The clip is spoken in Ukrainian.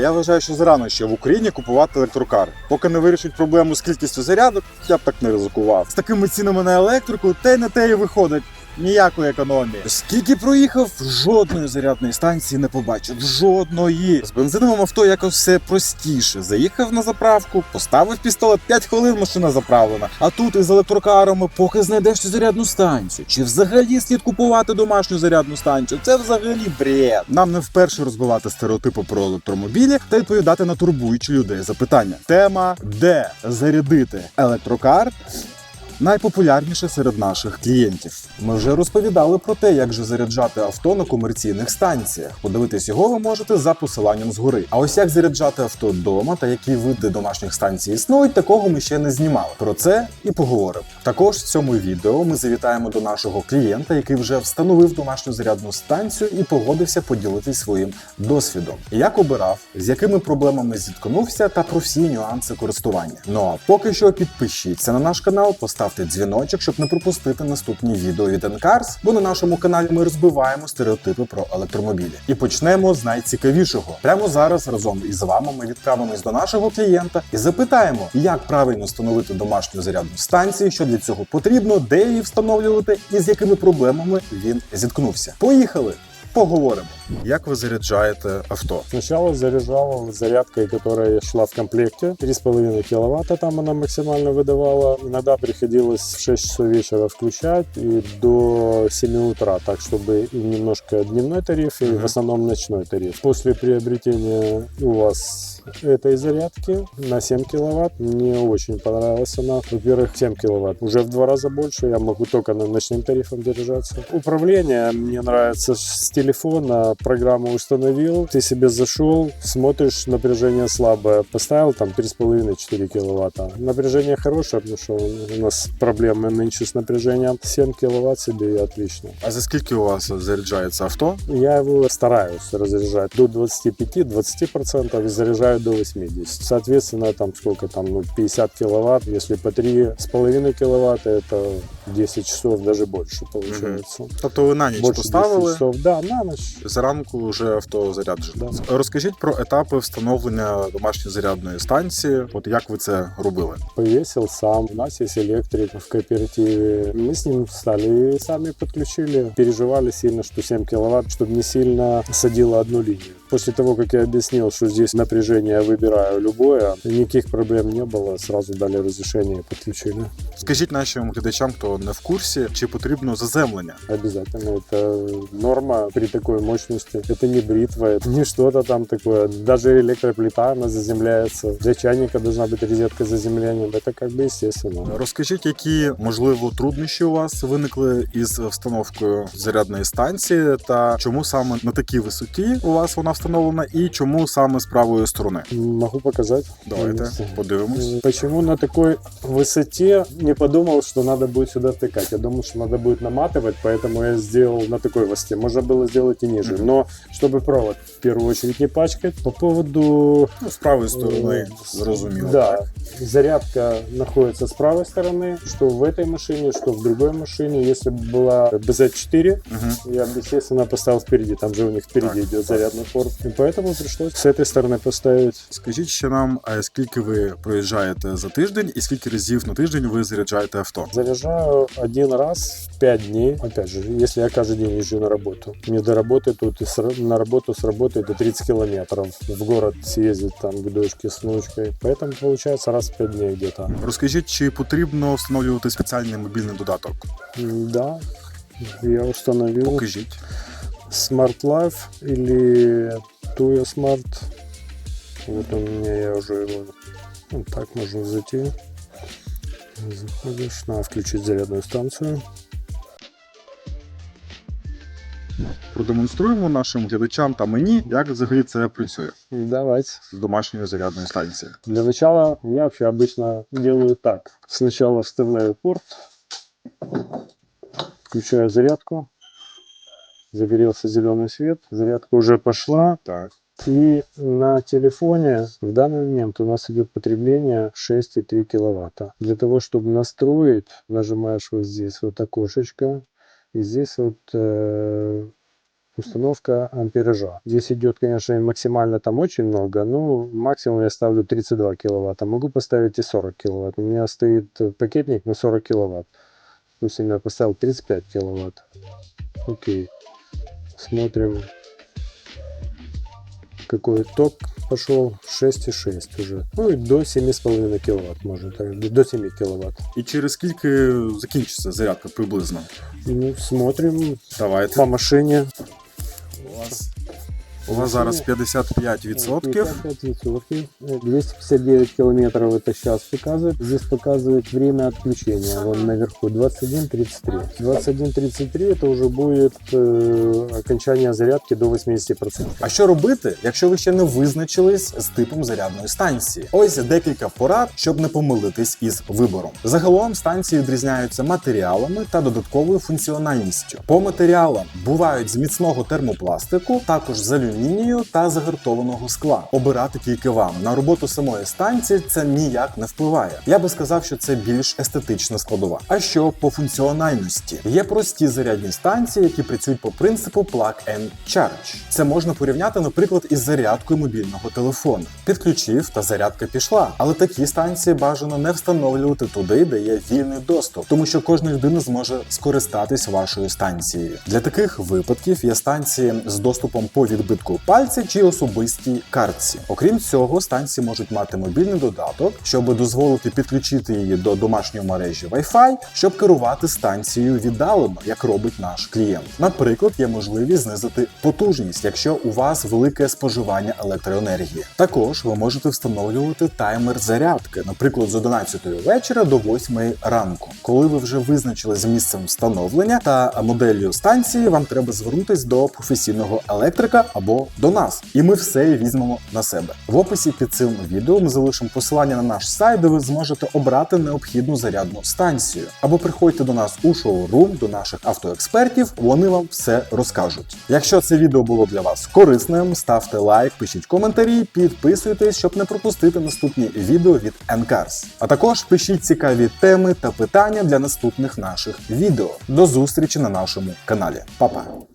Я вважаю, що зарано ще в Україні купувати електрокар. Поки не вирішить проблему з кількістю зарядок, я б так не ризикував. З такими цінами на електрику, те й на те і виходить. Ніякої економії. Скільки проїхав, жодної зарядної станції не побачив. Жодної. З бензиновим авто якось все простіше. Заїхав на заправку, поставив пістолет, 5 хвилин машина заправлена. А тут із електрокарами, поки знайдеш цю зарядну станцію. Чи взагалі слід купувати домашню зарядну станцію? Це взагалі бред. Нам не вперше розбивати стереотипи про електромобілі та відповідати на турбуючі людей запитання. Тема де зарядити електрокар найпопулярніше серед наших клієнтів. Ми вже розповідали про те, як же заряджати авто на комерційних станціях. Подивитись його ви можете за посиланням згори. А ось як заряджати авто вдома та які види домашніх станцій існують, такого ми ще не знімали. Про це і поговоримо. Також в цьому відео ми завітаємо до нашого клієнта, який вже встановив домашню зарядну станцію і погодився поділитись своїм досвідом. Як обирав, з якими проблемами зіткнувся, та про всі нюанси користування. Ну а поки що підпишіться на наш канал, поставте дзвіночок, щоб не пропустити наступні відео від Encars, бо на нашому каналі ми розбиваємо стереотипи про електромобілі. І почнемо з найцікавішого. Прямо зараз разом із вами ми відправимось до нашого клієнта і запитаємо, як правильно встановити домашню зарядну станцію, що для цього потрібно, де її встановлювати і з якими проблемами він зіткнувся. Поїхали! Поговоримо. Як ви заряджаєте авто? Сначала заряджала зарядкой, которая шла в комплекте. 3,5 кВт там вона максимально выдавала. Іноді приходилось в 6 часов вечера включать і до 7 утра, так щоб и немножко дневной тариф, и в основном ночной тариф. После приобретения у вас этой зарядки на 7 киловатт мне очень понравилась она. Во-первых, 7 киловатт уже в два раза больше. Я могу только на ночным тарифом заряжаться. Управление мне нравится с телефона. Программу установил, ты себе зашел, смотришь, напряжение слабое. Поставил там 3,5-4 киловатта. Напряжение хорошее, потому что у нас проблемы нынче с напряжением. 7 киловатт себе и отлично. А за скільки у вас заряджається авто? Я его стараюсь разряжать до 25-20% и заряжаю до 80%. Соответственно, там сколько там, ну, 50 киловатт, если по 3,5 киловатта, это 10 часов, даже больше получается. Тобто ви на ніч Больше 10 поставили, часов, да, на ночь. зранку вже авто заряджено. Да. Розкажіть про етапи встановлення домашньої зарядної станції. От як ви це робили? Повесил сам. У нас есть электрик в кооперативе. Мы с ним стали и сами подключили. Переживали сильно, что 7 киловатт, чтобы не сильно садило одну линию. После того, как я объяснил, что здесь напряжение я выбираю любое, никаких проблем не было, сразу дали разрешение и подключили. Скажіть нашим глядачам, хто не в курсі, чи потрібно заземлення? Обязательно. Это норма при такой мощности. Это не бритва, это не что-то там такое. Даже электроплита, она заземляется. Для чайника должна быть розетка с заземлением. Это как бы естественно. Розкажіть, які можливо труднощі у вас виникли із встановкою зарядної станції, та чому саме на такій висоті у вас вона встановлена, і чому саме з правої сторони? Могу показать. Давайте Вместе. подивимось. Почему на такой высоте не подумал, что надо будет сюда втыкать? Я думал, что надо будет наматывать, поэтому я сделал на такой высоте. Можно было сделать и ниже. Мгм. Но чтобы провод в первую очередь не пачкать, по поводу Ну, з правої сторони зрозуміло. Да, так? зарядка находится с правой стороны, что в этой машине, что в другой машине. Если бы была BZ4, Угу. я бы, естественно, поставил впереди. Там же у них впереди Так, идет так. зарядный порт. И поэтому пришлось с этой стороны поставить. Скажіть ще нам, е, скільки ви проїжджаєте за тиждень, і скільки разів на тиждень ви заряджаєте авто? Заряжаю один раз в 5 дней. Опять же, если я каждый день езжу на работу. Мне до работы тут и с ра- на работу с работы это 30 километров. В город съездить там к дочке с внучкой. Поэтому получается раз в 5 дней где-то. Розкажіть, чи потрібно встановлювати спеціальний мобільний додаток? М, Да, я установил Покажіть. Smart Life или Tuya Smart. Вот он у меня, я уже его... Вот так можно зайти. Заходишь, надо включить зарядную станцию. Продемонструємо нашим глядачам та мені, як взагалі це працює Давайте. з домашньої зарядної станції. Для начала я вообще обычно делаю так. Сначала вставляю порт, включаю зарядку. Загорелся зеленый свет, зарядка уже пошла. Так. И на телефоне в данный момент у нас идет потребление 6,3 киловатта. Для того, чтобы настроить, нажимаешь вот здесь вот окошечко, и здесь вот э, установка ампеража. Здесь идет, конечно, максимально там очень много, но максимум я ставлю 32 киловатта. Могу поставить и 40 киловатт. У меня стоит пакетник на 40 киловатт. Допустим, я поставил 35 киловатт. Окей. Смотрим, какой ток пошел. 6,6 уже. Ну и до 7,5 киловатт можно. Так, до 7 киловатт. І через скільки закінчиться зарядка приблизно? Ну, смотрим Давайте. по машине. У вас, у вас зараз 55%. 55%. 259 километров это сейчас показывает. Здесь показывает время отключения. Вон наверху 21.33. 21.33 это уже будет э, окончание зарядки до 80%. А що робити, якщо ви ще не визначились з типом зарядної станції? Ось декілька порад, щоб не помилитись із вибором. Загалом станції відрізняються матеріалами та додатковою функціональністю. По матеріалам бувають з міцного термопластику, також з алюмінію та загартованого скла. Обирати тільки вам на роботу самої станції це ніяк не впливає. Я би сказав, що це більш естетична складова. А що по функціональності? Є прості зарядні станції, які працюють по принципу Plug and Charge. Це можна порівняти, наприклад, із зарядкою мобільного телефону. Підключив та зарядка пішла. Але такі станції бажано не встановлювати туди, де є вільний доступ, тому що кожна людина зможе скористатись вашою станцією. Для таких випадків є станції з доступом по відбитку пальця чи особистій картці. Окрім цього, станції можуть мати мобільний додаток, щоб дозволити підключити її до домашньої мережі Wi-Fi, щоб керувати станцією віддалено, як робить наш клієнт. Наприклад, є можливість знизити потужність, якщо у вас велике споживання електроенергії. Також ви можете встановлювати таймер зарядки, наприклад, з 11 вечора до 8 ранку. Коли ви вже визначили з місцем встановлення та моделлю станції, вам треба звернутись до професійного електрика або до нас, і ми все візьмемо на себе. В описі під цим відео ми залишимо посилання на наш сайт, де ви зможете обрати необхідну зарядну станцію. Або приходьте до нас у шоурум, до наших автоекспертів, вони вам все розкажуть. Якщо це відео було для вас корисним, ставте лайк, пишіть коментарі, підписуйтесь, щоб не пропустити наступні відео від Ncars. А також пишіть цікаві теми та питання для наступних наших відео. До зустрічі на нашому каналі. Па-па!